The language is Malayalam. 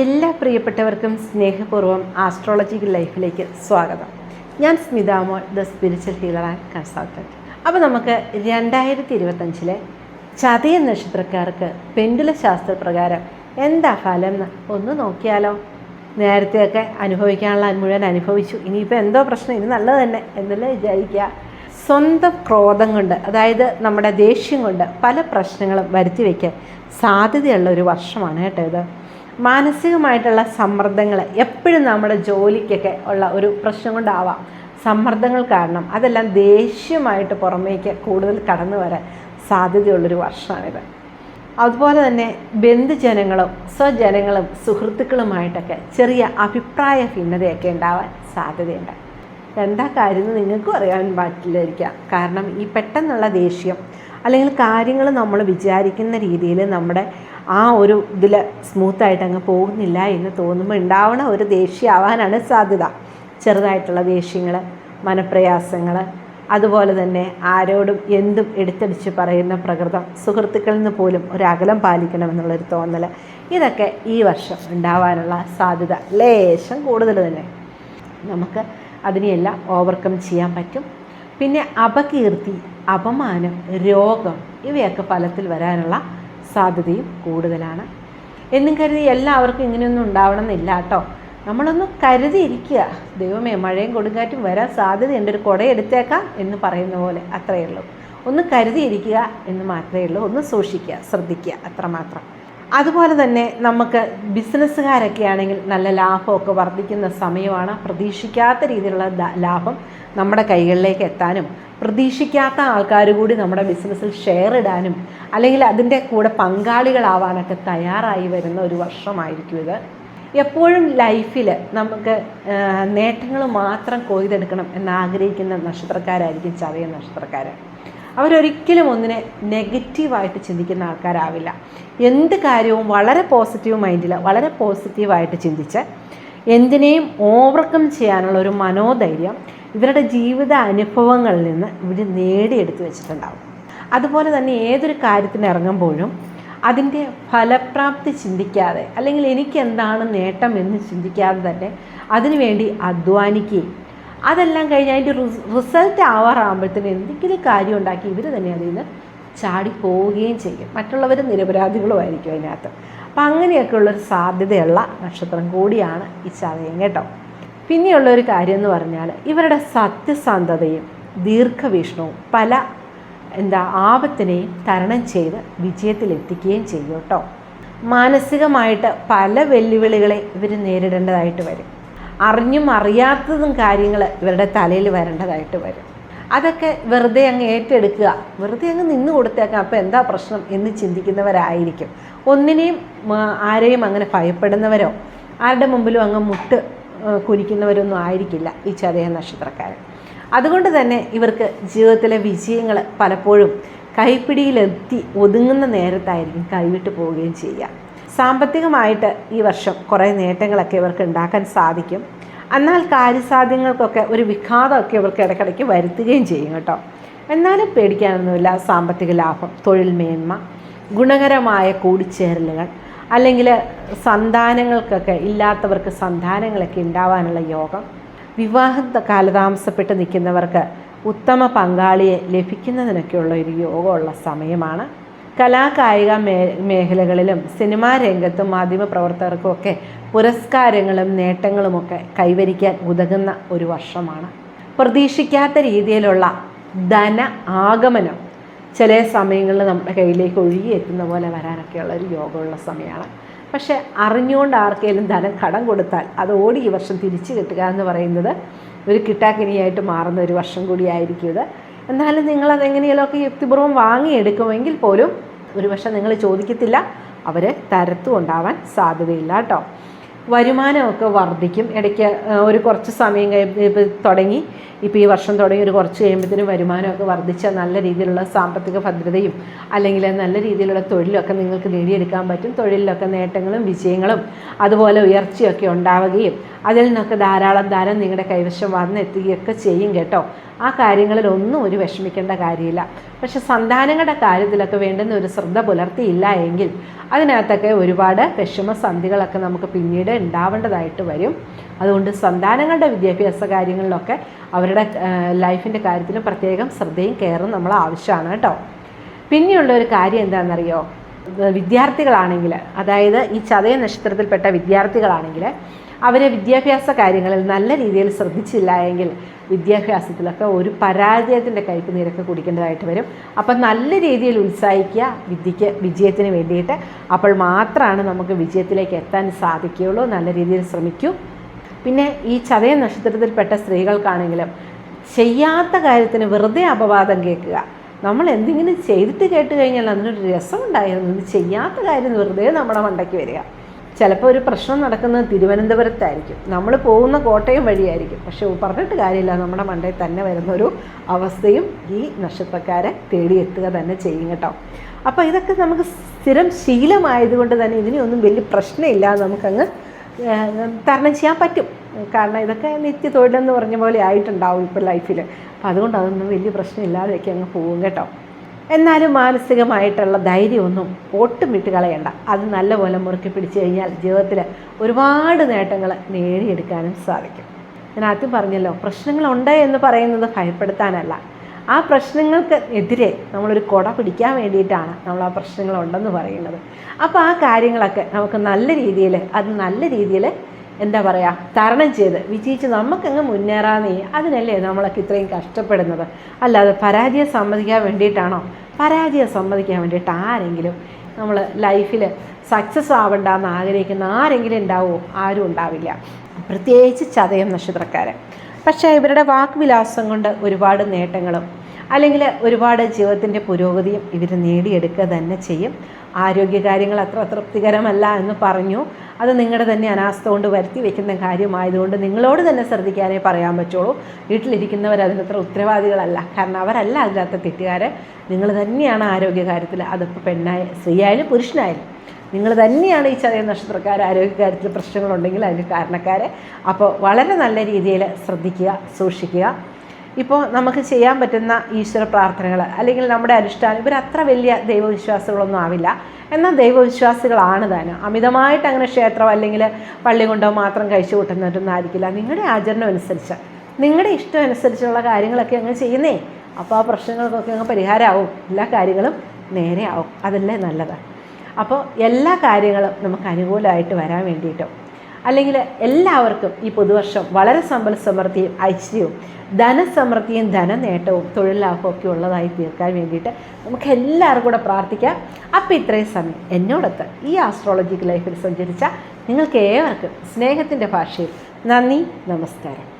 എല്ലാ പ്രിയപ്പെട്ടവർക്കും സ്നേഹപൂർവം ആസ്ട്രോളജിക്കൽ ലൈഫിലേക്ക് സ്വാഗതം. ഞാൻ Smithamol the spiritual healer and consultant അപ്പോൾ നമുക്ക് രണ്ടായിരത്തി ഇരുപത്തഞ്ചിലെ ചതയ നക്ഷത്രക്കാർക്ക് പെൻഡുല ശാസ്ത്രപ്രകാരം എന്താ ഫലം എന്ന് ഒന്ന് നോക്കിയാലോ? നേരത്തെയൊക്കെ അനുഭവിക്കാനുള്ള മുഴുവൻ അനുഭവിച്ചു. ഇനിയിപ്പോൾ എന്തോ പ്രശ്നം ഇനി നല്ലത് തന്നെ എന്നല്ലേ വിചാരിക്കുക. സ്വന്തം ക്രോധം കൊണ്ട് അതായത് നമ്മുടെ ദേഷ്യം കൊണ്ട് പല പ്രശ്നങ്ങളും വരുത്തി വയ്ക്കാൻ സാധ്യതയുള്ള ഒരു വർഷമാണ് കേട്ടോ ഇത്. മാനസികമായിട്ടുള്ള സമ്മർദ്ദങ്ങൾ എപ്പോഴും നമ്മുടെ ജോലിക്കൊക്കെ ഉള്ള ഒരു പ്രശ്നം കൊണ്ടാവാം. സമ്മർദ്ദങ്ങൾ കാരണം അതെല്ലാം ദേഷ്യമായിട്ട് പുറമേക്ക് കൂടുതൽ കടന്നു വരാൻ സാധ്യതയുള്ളൊരു വർഷമാണിത്. അതുപോലെ തന്നെ ബന്ധുജനങ്ങളും സ്വജനങ്ങളും സുഹൃത്തുക്കളുമായിട്ടൊക്കെ ചെറിയ അഭിപ്രായ ഭിന്നതയൊക്കെ ഉണ്ടാവാൻ സാധ്യതയുണ്ട്. എന്താ കാര്യം നിങ്ങൾക്കും അറിയാൻ പറ്റില്ലായിരിക്കാം. കാരണം ഈ പെട്ടെന്നുള്ള ദേഷ്യം അല്ലെങ്കിൽ കാര്യങ്ങൾ നമ്മൾ വിചാരിക്കുന്ന രീതിയിൽ നമ്മുടെ ആ ഒരു ഇതിൽ സ്മൂത്തായിട്ട് അങ്ങ് പോകുന്നില്ല എന്ന് തോന്നുമ്പോൾ ഉണ്ടാവണ ഒരു ദേഷ്യമാവാനാണ് സാധ്യത. ചെറുതായിട്ടുള്ള ദേഷ്യങ്ങൾ മനപ്രയാസങ്ങൾ അതുപോലെ തന്നെ ആരോടും എന്തും എടുത്തടിച്ച് പറയുന്ന പ്രകൃതം സുഹൃത്തുക്കളിൽ നിന്ന് പോലും ഒരു അകലം പാലിക്കണമെന്നുള്ളൊരു തോന്നൽ ഇതൊക്കെ ഈ വർഷം ഉണ്ടാവാനുള്ള സാധ്യത ലേശം കൂടുതൽ തന്നെ. നമുക്ക് അതിനെയെല്ലാം ഓവർകം ചെയ്യാൻ പറ്റും. പിന്നെ അപകീർത്തി അപമാനം രോഗം ഇവയൊക്കെ ഫലത്തിൽ വരാനുള്ള സാധ്യതയും കൂടുതലാണ്. എന്നും കരുതി എല്ലാവർക്കും ഇങ്ങനെയൊന്നും ഉണ്ടാവണം എന്നില്ല കേട്ടോ. നമ്മളൊന്ന് കരുതിയിരിക്കുക. ദൈവമേ മഴയും കൊടുങ്കാറ്റും വരാൻ സാധ്യതയുണ്ട് ഒരു കുട എടുത്തേക്കാം എന്ന് പറയുന്ന പോലെ അത്രയേ ഉള്ളൂ. ഒന്ന് കരുതിയിരിക്കുക എന്ന് മാത്രമേ ഉള്ളൂ. ഒന്ന് സൂക്ഷിക്കുക ശ്രദ്ധിക്കുക അത്രമാത്രം. അതുപോലെ തന്നെ നമുക്ക് ബിസിനസ്സുകാരൊക്കെ ആണെങ്കിൽ നല്ല ലാഭമൊക്കെ വർദ്ധിക്കുന്ന സമയമാണ്. പ്രതീക്ഷിക്കാത്ത രീതിയിലുള്ള ലാഭം നമ്മുടെ കൈകളിലേക്ക് എത്താനും പ്രതീക്ഷിക്കാത്ത ആൾക്കാർ കൂടി നമ്മുടെ ബിസിനസ്സിൽ ഷെയർ ഇടാനും അല്ലെങ്കിൽ അതിന്റെ കൂടെ പങ്കാളികളാവാനൊക്കെ തയ്യാറായി വരുന്ന ഒരു വർഷമായിരിക്കും ഇത്. എപ്പോഴും ലൈഫിൽ നമുക്ക് നേട്ടങ്ങൾ മാത്രം കൊയ്തെടുക്കണം എന്ന് എന്നാഗ്രഹിക്കുന്ന നക്ഷത്രക്കാരായിരിക്കും ചതയ നക്ഷത്രക്കാർ അവരൊരിക്കലും ഒന്നിനെ നെഗറ്റീവായിട്ട് ചിന്തിക്കുന്ന ആൾക്കാരാവില്ല. എന്ത് കാര്യവും വളരെ പോസിറ്റീവ് മൈൻഡിൽ വളരെ പോസിറ്റീവായിട്ട് ചിന്തിച്ച് എന്തിനേയും ഓവർകം ചെയ്യാനുള്ള ഒരു മനോധൈര്യം ഇവരുടെ ജീവിത അനുഭവങ്ങളിൽ നിന്ന് ഇവർ നേടിയെടുത്ത് വെച്ചിട്ടുണ്ടാവും. അതുപോലെ തന്നെ ഏതൊരു കാര്യത്തിന് ഇറങ്ങുമ്പോഴും അതിന്റെ ഫലപ്രാപ്തി ചിന്തിക്കാതെ അല്ലെങ്കിൽ എനിക്ക് എന്താണ് നേട്ടം എന്ന് ചിന്തിക്കാതെ തന്നെ അതിനുവേണ്ടി അധ്വാനിക്കുകയും അതെല്ലാം കഴിഞ്ഞ് അതിന്റെ റിസൾട്ട് ആവാറാകുമ്പോഴത്തേന് എന്തെങ്കിലും കാര്യം ഉണ്ടാക്കി ഇവർ തന്നെ അതിൽ നിന്ന് ചാടി പോവുകയും ചെയ്യും. മറ്റുള്ളവർ നിരപരാധികളുമായിരിക്കും അതിനകത്ത്. അപ്പം അങ്ങനെയൊക്കെയുള്ളൊരു സാധ്യതയുള്ള നക്ഷത്രം കൂടിയാണ് ഈ ചതയം കേട്ടോ. പിന്നെയുള്ള ഒരു കാര്യം എന്ന് പറഞ്ഞാൽ ഇവരുടെ സത്യസന്ധതയും ദീർഘവീക്ഷണവും പല എന്താ ആപത്തിനെയും തരണം ചെയ്ത് വിജയത്തിലെത്തിക്കുകയും ചെയ്യും കേട്ടോ. മാനസികമായിട്ട് പല വെല്ലുവിളികളെ ഇവർ നേരിടേണ്ടതായിട്ട് വരും. അറിഞ്ഞും അറിയാത്തതും കാര്യങ്ങൾ ഇവരുടെ തലയിൽ വരേണ്ടതായിട്ട് വരും. അതൊക്കെ വെറുതെ അങ്ങ് ഏറ്റെടുക്കുക. വെറുതെ അങ്ങ് നിന്ന് കൊടുത്തേക്കാം. അപ്പോൾ എന്താ പ്രശ്നം എന്ന് ചിന്തിക്കുന്നവരായിരിക്കും. ഒന്നിനെയും ആരെയും അങ്ങനെ ഭയപ്പെടുന്നവരോ ആരുടെ മുമ്പിലും അങ്ങ് മുട്ട് കുനിക്കുന്നവരൊന്നും ആയിരിക്കില്ല ഈ ചതയ നക്ഷത്രക്കാരൻ. അതുകൊണ്ട് തന്നെ ഇവർക്ക് ജീവിതത്തിലെ വിജയങ്ങൾ പലപ്പോഴും കൈപ്പിടിയിലെത്തി ഒതുങ്ങുന്ന നേരത്തായിരിക്കും കൈവിട്ട് പോവുകയും ചെയ്യുക. സാമ്പത്തികമായിട്ട് ഈ വർഷം കുറേ നേട്ടങ്ങളൊക്കെ ഇവർക്ക് ഉണ്ടാക്കാൻ സാധിക്കും. എന്നാൽ കാര്യസാധ്യങ്ങൾക്കൊക്കെ ഒരു വിഘാതമൊക്കെ ഇവർക്ക് ഇടയ്ക്കിടയ്ക്ക് വരുത്തുകയും ചെയ്യും കേട്ടോ. എന്നാലും പേടിക്കാനൊന്നുമില്ല സാമ്പത്തിക ലാഭം തൊഴിൽ മേന്മ ഗുണകരമായ കൂടിച്ചേരലുകൾ അല്ലെങ്കിൽ സന്താനങ്ങൾക്കൊക്കെ ഇല്ലാത്തവർക്ക് സന്താനങ്ങളൊക്കെ ഉണ്ടാവാനുള്ള യോഗം വിവാഹ കാലതാമസപ്പെട്ട് നിൽക്കുന്നവർക്ക് ഉത്തമ പങ്കാളിയെ ലഭിക്കുന്നതിനൊക്കെയുള്ള ഒരു യോഗമുള്ള സമയമാണ്. കലാകായിക മേ മേഖലകളിലും സിനിമാ രംഗത്തും മാധ്യമപ്രവർത്തകർക്കും പ്രവർത്തകർക്കുമൊക്കെ പുരസ്കാരങ്ങളും നേട്ടങ്ങളുമൊക്കെ കൈവരിക്കാൻ ഉതകുന്ന ഒരു വർഷമാണ്. പ്രതീക്ഷിക്കാത്ത രീതിയിലുള്ള ധന ആഗമനം ചില സമയങ്ങളിൽ നമ്മുടെ കയ്യിലേക്ക് ഒഴുകി എത്തുന്ന പോലെ വരാനൊക്കെയുള്ള ഒരു യോഗമുള്ള സമയമാണ്. പക്ഷേ അറിഞ്ഞുകൊണ്ട് ആർക്കെങ്കിലും ധനം കടം കൊടുത്താൽ അത് ഓടി ഈ വർഷം തിരിച്ചു കിട്ടുക എന്ന് പറയുന്നത് ഒരു കിട്ടാക്കിനിയായിട്ട് മാറുന്ന ഒരു വർഷം കൂടിയായിരിക്കും ഇത്. എന്നാലും നിങ്ങളത് എങ്ങനെയൊക്കെ യുക്തിപൂർവം വാങ്ങിയെടുക്കുമെങ്കിൽ പോലും ഒരു പക്ഷേ നിങ്ങൾ ചോദിക്കത്തില്ല. അവർ തരത്തും ഉണ്ടാവാൻ സാധ്യതയില്ല കേട്ടോ. വരുമാനമൊക്കെ വർദ്ധിക്കും. ഇടയ്ക്ക് ഒരു കുറച്ച് സമയം കഴിയുമ്പോൾ തുടങ്ങി. ഇപ്പോൾ ഈ വർഷം തുടങ്ങി ഒരു കുറച്ച് കഴിയുമ്പോഴത്തേനും വരുമാനമൊക്കെ വർദ്ധിച്ച നല്ല രീതിയിലുള്ള സാമ്പത്തിക ഭദ്രതയും അല്ലെങ്കിൽ നല്ല രീതിയിലുള്ള തൊഴിലൊക്കെ നിങ്ങൾക്ക് നേടിയെടുക്കാൻ പറ്റും. തൊഴിലിലൊക്കെ നേട്ടങ്ങളും വിജയങ്ങളും അതുപോലെ ഉയർച്ചയൊക്കെ ഉണ്ടാവുകയും അതിൽ നിന്നൊക്കെ ധാരാളം ധാരം നിങ്ങളുടെ കൈവശം വന്നെത്തുകയൊക്കെ ചെയ്യും കേട്ടോ. ആ കാര്യങ്ങളിൽ ഒന്നും ഒരു വിഷമിക്കേണ്ട കാര്യമില്ല. പക്ഷെ സന്താനങ്ങളുടെ കാര്യത്തിലൊക്കെ വേണ്ടുന്ന ഒരു ശ്രദ്ധ പുലർത്തിയില്ല എങ്കിൽ അതിനകത്തൊക്കെ ഒരുപാട് വിഷമസന്ധികളൊക്കെ നമുക്ക് പിന്നീട് ഉണ്ടാവേണ്ടതായിട്ട് വരും. അതുകൊണ്ട് സന്താനങ്ങളുടെ വിദ്യാഭ്യാസ കാര്യങ്ങളിലൊക്കെ അവരുടെ ലൈഫിന്റെ കാര്യത്തിലും പ്രത്യേകം ശ്രദ്ധയും കെയറും നമ്മൾ ആവശ്യമാണ് കേട്ടോ. പിന്നെയുള്ള ഒരു കാര്യം എന്താണെന്നറിയോ? വിദ്യാർത്ഥികളാണെങ്കിൽ അതായത് ഈ ചതയ നക്ഷത്രത്തിൽപ്പെട്ട വിദ്യാർത്ഥികളാണെങ്കിൽ അവരെ വിദ്യാഭ്യാസ കാര്യങ്ങളിൽ നല്ല രീതിയിൽ ശ്രദ്ധിച്ചില്ല എങ്കിൽ വിദ്യാഭ്യാസത്തിലൊക്കെ ഒരു പരാജയത്തിന്റെ കൈക്ക് നിരക്ക് കുടിക്കേണ്ടതായിട്ട് വരും. അപ്പം നല്ല രീതിയിൽ ഉത്സാഹിക്കുക വിദ്യയ്ക്ക് വിജയത്തിന് വേണ്ടിയിട്ട് അപ്പോൾ മാത്രമാണ് നമുക്ക് വിജയത്തിലേക്ക് എത്താൻ സാധിക്കുകയുള്ളൂ. നല്ല രീതിയിൽ ശ്രമിക്കൂ. പിന്നെ ഈ ചതയ നക്ഷത്രത്തിൽപ്പെട്ട സ്ത്രീകൾക്കാണെങ്കിലും ചെയ്യാത്ത കാര്യത്തിന് വെറുതെ അപവാദം കേൾക്കുക. നമ്മൾ എന്തെങ്കിലും ചെയ്തിട്ട് കേട്ട് കഴിഞ്ഞാൽ അതിനൊരു രസമുണ്ടായിരുന്നു. ഇത് ചെയ്യാത്ത കാര്യം വെറുതെ നമ്മുടെ മണ്ടയ്ക്ക് വരിക. ചിലപ്പോൾ ഒരു പ്രശ്നം നടക്കുന്നത് തിരുവനന്തപുരത്തായിരിക്കും. നമ്മൾ പോകുന്ന കോട്ടയം വഴിയായിരിക്കും. പക്ഷെ പറഞ്ഞിട്ട് കാര്യമില്ല. നമ്മുടെ മണ്ടയിൽ തന്നെ വരുന്നൊരു അവസ്ഥയും ഈ നക്ഷത്രക്കാരെ തേടിയെത്തുക തന്നെ ചെയ്യും കേട്ടോ. അപ്പോൾ ഇതൊക്കെ നമുക്ക് സ്ഥിരം ശീലമായതുകൊണ്ട് തന്നെ ഇതിനെയൊന്നും വലിയ പ്രശ്നമില്ല. നമുക്കങ്ങ് തരണം ചെയ്യാൻ പറ്റും. കാരണം ഇതൊക്കെ നിത്യ തൊഴിലെന്ന് പറഞ്ഞ പോലെ ആയിട്ടുണ്ടാവും ഇപ്പോൾ ലൈഫിൽ അപ്പം അതുകൊണ്ട് അതൊന്നും വലിയ പ്രശ്നമില്ലാതെയൊക്കെ അങ്ങ് പോകും കേട്ടോ. എന്നാലും മാനസികമായിട്ടുള്ള ധൈര്യമൊന്നും ഒട്ടും വിട്ട് കളയണ്ട. അത് നല്ലപോലെ മുറുക്കി പിടിച്ചു കഴിഞ്ഞാൽ ജീവിതത്തിൽ ഒരുപാട് നേട്ടങ്ങൾ നേടിയെടുക്കാനും സാധിക്കും. ഞാൻ ആദ്യം പറഞ്ഞല്ലോ പ്രശ്നങ്ങളുണ്ട് എന്ന് പറയുന്നത് ഭയപ്പെടുത്താനല്ല. ആ പ്രശ്നങ്ങൾക്ക് എതിരെ നമ്മളൊരു കൊട പിടിക്കാൻ വേണ്ടിയിട്ടാണ് നമ്മൾ ആ പ്രശ്നങ്ങളുണ്ടെന്ന് പറയുന്നത്. അപ്പോൾ ആ കാര്യങ്ങളൊക്കെ നമുക്ക് നല്ല രീതിയിൽ അത് നല്ല രീതിയിൽ എന്താ പറയുക തരണം ചെയ്ത് വിജയിച്ച് നമുക്കങ്ങ് മുന്നേറാന്നേ അതിനല്ലേ നമ്മളൊക്കെ ഇത്രയും കഷ്ടപ്പെടുന്നത്. അല്ലാതെ പരാജയം സമ്മതിക്കാൻ വേണ്ടിയിട്ടാണോ? പരാജയം സമ്മതിക്കാൻ വേണ്ടിയിട്ട് ആരെങ്കിലും നമ്മൾ ലൈഫിൽ സക്സസ് ആവണ്ടെന്ന് ആഗ്രഹിക്കുന്ന ആരെങ്കിലും ഉണ്ടാവുമോ ആരും ഉണ്ടാവില്ല. പ്രത്യേകിച്ച് ചതയം നക്ഷത്രക്കാരൻ പക്ഷേ ഇവരുടെ വാക്വിലാസം കൊണ്ട് ഒരുപാട് നേട്ടങ്ങളും അല്ലെങ്കിൽ ഒരുപാട് ജീവിതത്തിന്റെ പുരോഗതിയും ഇവർ നേടിയെടുക്കുക തന്നെ ചെയ്യും. ആരോഗ്യകാര്യങ്ങൾ അത്ര തൃപ്തികരമല്ല എന്ന് പറഞ്ഞു. അത് നിങ്ങളുടെ തന്നെ അനാസ്ഥ കൊണ്ട് വരുത്തി വെക്കുന്ന കാര്യമായതുകൊണ്ട് നിങ്ങളോട് തന്നെ ശ്രദ്ധിക്കാനേ പറയാൻ പറ്റുള്ളൂ. വീട്ടിലിരിക്കുന്നവർ അതിനത്ര ഉത്തരവാദികളല്ല. കാരണം അവരല്ല അതിനകത്ത് തെറ്റുകാരെ. നിങ്ങൾ തന്നെയാണ് ആരോഗ്യകാര്യത്തിൽ അതിപ്പോൾ പെണ്ണായ സ്ത്രീയായാലും പുരുഷനായാലും. നിങ്ങൾ തന്നെയാണ് ഈ ചതയ നക്ഷത്രക്കാർ ആരോഗ്യകാര്യത്തിൽ പ്രശ്നങ്ങളുണ്ടെങ്കിൽ അതിന് കാരണക്കാരെ. അപ്പോൾ വളരെ നല്ല രീതിയിൽ ശ്രദ്ധിക്കുക സൂക്ഷിക്കുക. ഇപ്പോൾ നമുക്ക് ചെയ്യാൻ പറ്റുന്ന ഈശ്വര പ്രാർത്ഥനകൾ അല്ലെങ്കിൽ നമ്മുടെ അനുഷ്ഠാനം ഇവർ അത്ര വലിയ ദൈവവിശ്വാസികളൊന്നും ആവില്ല. എന്നാൽ ദൈവവിശ്വാസികളാണ് താനും. അമിതമായിട്ട് അങ്ങനെ ക്ഷേത്രം അല്ലെങ്കിൽ പള്ളി കൊണ്ടോ മാത്രം കഴിച്ചു കൂട്ടുന്നവരൊന്നും ആയിരിക്കില്ല. നിങ്ങളുടെ ആചരണം അനുസരിച്ച് നിങ്ങളുടെ ഇഷ്ടം അനുസരിച്ചുള്ള കാര്യങ്ങളൊക്കെ അങ്ങ് ചെയ്യുന്നേ. അപ്പോൾ ആ പ്രശ്നങ്ങൾക്കൊക്കെ അങ്ങ് പരിഹാരമാവും. എല്ലാ കാര്യങ്ങളും നേരെയാവും. അതല്ലേ നല്ലത്. അപ്പോൾ എല്ലാ കാര്യങ്ങളും നമുക്ക് അനുകൂലമായിട്ട് വരാൻ വേണ്ടിയിട്ടും. അല്ലെങ്കിൽ എല്ലാവർക്കും ഈ പുതുവർഷം വളരെ സമ്പൽ സമൃദ്ധിയും ഐശ്വര്യവും ധനസമൃദ്ധിയും ധനനേട്ടവും തൊഴിലാഭവും ഒക്കെ ഉള്ളതായി തീർക്കാൻ വേണ്ടിയിട്ട് നമുക്ക് എല്ലാവർക്കും കൂടെ പ്രാർത്ഥിക്കാം. അപ്പോൾ ഇത്രയും സമയം എന്നോടൊത്ത് ഈ ആസ്ട്രോളജിക്കൽ ലൈഫിൽ സഞ്ചരിച്ച നിങ്ങൾക്ക് ഏവർക്കും സ്നേഹത്തിന്റെ ഭാഷയിൽ നന്ദി നമസ്കാരം.